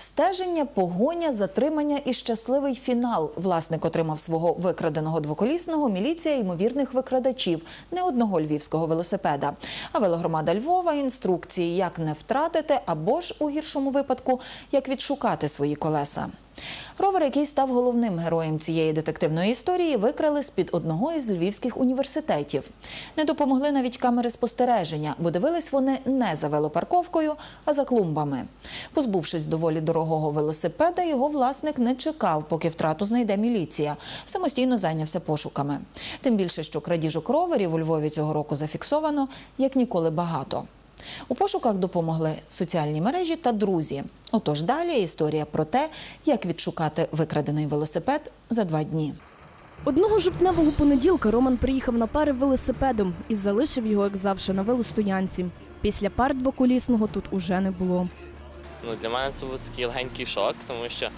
Стеження, погоня, затримання і щасливий фінал. Власник отримав свого викраденого двоколісного, міліція ймовірних викрадачів не одного львівського велосипеда. А велогромада Львова інструкції, як не втратити або ж у гіршому випадку, як відшукати свої колеса. Ровер, який став головним героєм цієї детективної історії, викрали з-під одного із львівських університетів. Не допомогли навіть камери спостереження, бо дивились вони не за велопарковкою, а за клумбами. Позбувшись доволі дорогого велосипеда, його власник не чекав, поки втрату знайде міліція. Самостійно зайнявся пошуками. Тим більше, що крадіжок роверів у Львові цього року зафіксовано як ніколи багато. У пошуках допомогли соціальні мережі та друзі. Отож далі історія про те, як відшукати викрадений велосипед за два дні. Одного жовтневого понеділка Роман приїхав на пари велосипедом і залишив його, як завжди, на велостоянці. Після пар двоколісного тут уже не було. Ну, для мене це був такий легенький шок, тому що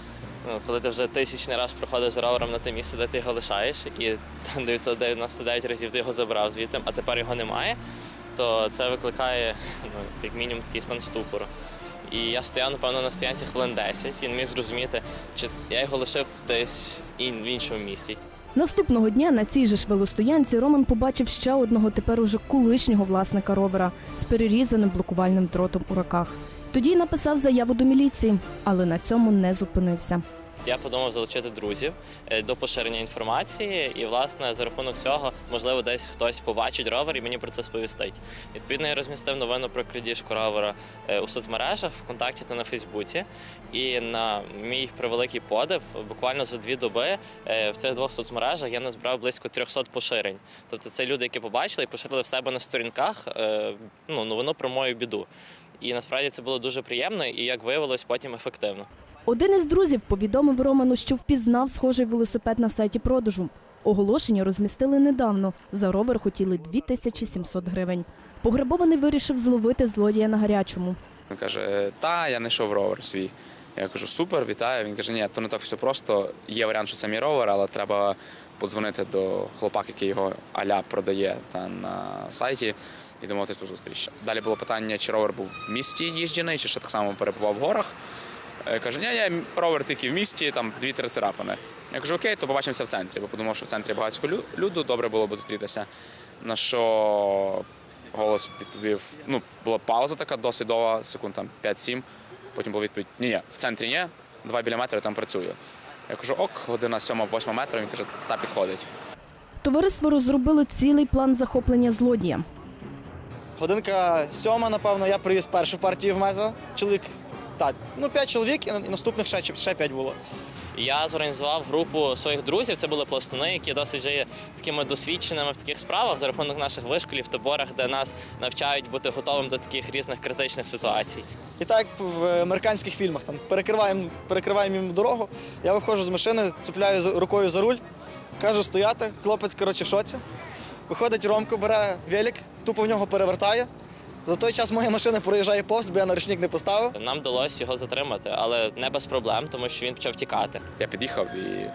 ну, коли ти вже тисячний раз проходиш з ровером на те місце, де ти його лишаєш, і там 999 разів ти його забрав звідти, а тепер його немає, то це викликає ну, як мінімум такий стан ступору. І я стояв, напевно, на стоянці хвилин 10 і не міг зрозуміти, чи я його лишив десь в іншому місті. Наступного дня на цій же ж велостоянці Роман побачив ще одного тепер уже колишнього власника ровера з перерізаним блокувальним дротом у руках. Тоді написав заяву до міліції, але на цьому не зупинився. Я подумав залучити друзів е, до поширення інформації, і власне за рахунок цього, можливо, десь хтось побачить ровер і мені про це сповістить. Відповідно, я розмістив новину про крадіжку ровера е, у соцмережах, ВКонтакті та на Фейсбуці. І на мій превеликий подив, буквально за дві доби е, в цих двох соцмережах я назбирав близько 300 поширень. Тобто це люди, які побачили і поширили в себе на сторінках ну, новину про мою біду. І насправді це було дуже приємно і, як виявилось, потім ефективно. Один із друзів повідомив Роману, що впізнав схожий велосипед на сайті продажу. Оголошення розмістили недавно. За ровер хотіли 2700 гривень. Пограбований вирішив зловити злодія на гарячому. Він каже: Та, я знайшов ровер свій. Я кажу, супер, вітаю. Він каже, ні, то не так все просто. Є варіант, що це мій ровер, але треба подзвонити до хлопака, який його аля продає та на сайті, і домовитись про зустріч. Далі було питання, чи ровер був в місті їжджений, чи ще так само перебував в горах. Е, Каже, ні, ні, ровер тільки в місті, там дві-три царапини. Я кажу, окей, то побачимося в центрі, бо подумав, що в центрі багатько люду, добре було б зустрітися. На що голос відповів: ну, була пауза така досить довга, секунд там 5-7. Потім була відповідь: ні, ні, в центрі ні, два біля метра там працюю. Я кажу, ок, година 7-8 метра, він каже, та підходить. Товариство розробило цілий план захоплення злодія. Годинка сьома, напевно, я привіз першу партію в метро. Чоловік, так, ну п'ять чоловік, і наступних ще, ще п'ять було. Я зорганізував групу своїх друзів. Це були пластуни, які досить вже є такими досвідченими в таких справах за рахунок наших вишколів, таборах, де нас навчають бути готовим до таких різних критичних ситуацій. І так як в американських фільмах там перекриваємо, перекриваємо їм дорогу. Я виходжу з машини, цепляю рукою за руль, кажу стояти. Хлопець, коротше, в шоці. Виходить Ромко, бере велик, тупо в нього перевертає. За той час моя машина проїжджає повз, бо я на наручник не поставив. Нам вдалося його затримати, але не без проблем, тому що він почав тікати. Я під'їхав і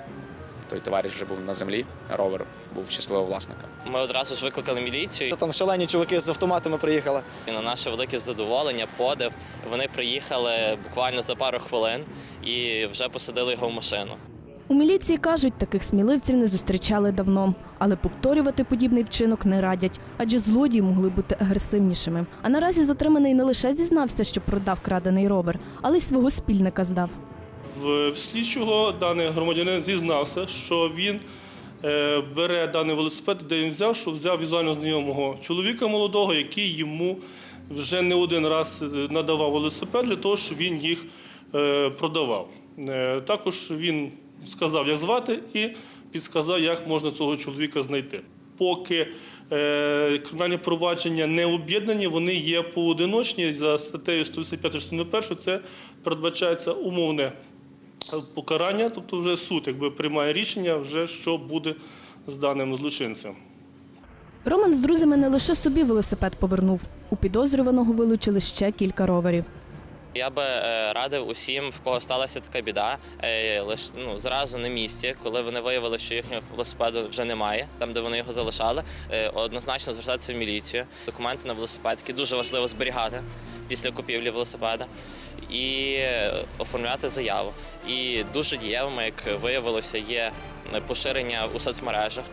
той товариш вже був на землі, ровер був щасливого власника. Ми одразу ж викликали міліцію. Там шалені чуваки з автоматами приїхали. І на наше велике задоволення, подив, вони приїхали буквально за пару хвилин і вже посадили його в машину. У міліції кажуть, таких сміливців не зустрічали давно, але повторювати подібний вчинок не радять, адже злодії могли бути агресивнішими. А наразі затриманий не лише зізнався, що продав крадений ровер, але й свого спільника здав. В слідчого даний громадянин зізнався, що він е, бере даний велосипед, де він взяв, що взяв візуально знайомого чоловіка молодого, який йому вже не один раз е, надавав велосипед для того, щоб він їх е, продавав. Також він сказав, як звати, і підсказав, як можна цього чоловіка знайти. Поки е, кримінальні провадження не об'єднані, вони є поодиночні. За статтею 185 частини 1 це передбачається умовне покарання, тобто вже суд якби приймає рішення, вже що буде з даним злочинцем. Роман з друзями не лише собі велосипед повернув. У підозрюваного вилучили ще кілька роверів. Я би е, радив усім, в кого сталася така біда, е, лише ну зразу на місці, коли вони виявили, що їхнього велосипеду вже немає, там де вони його залишали, е, однозначно звертатися в міліцію. Документи на велосипед, які дуже важливо зберігати після купівлі велосипеда, і оформляти заяву. І дуже дієвими, як виявилося, є поширення у соцмережах.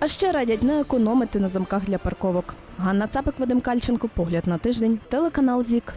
А ще радять не економити на замках для парковок. Ганна Цапик, Вадим Кальченко, погляд на тиждень, телеканал ЗІК.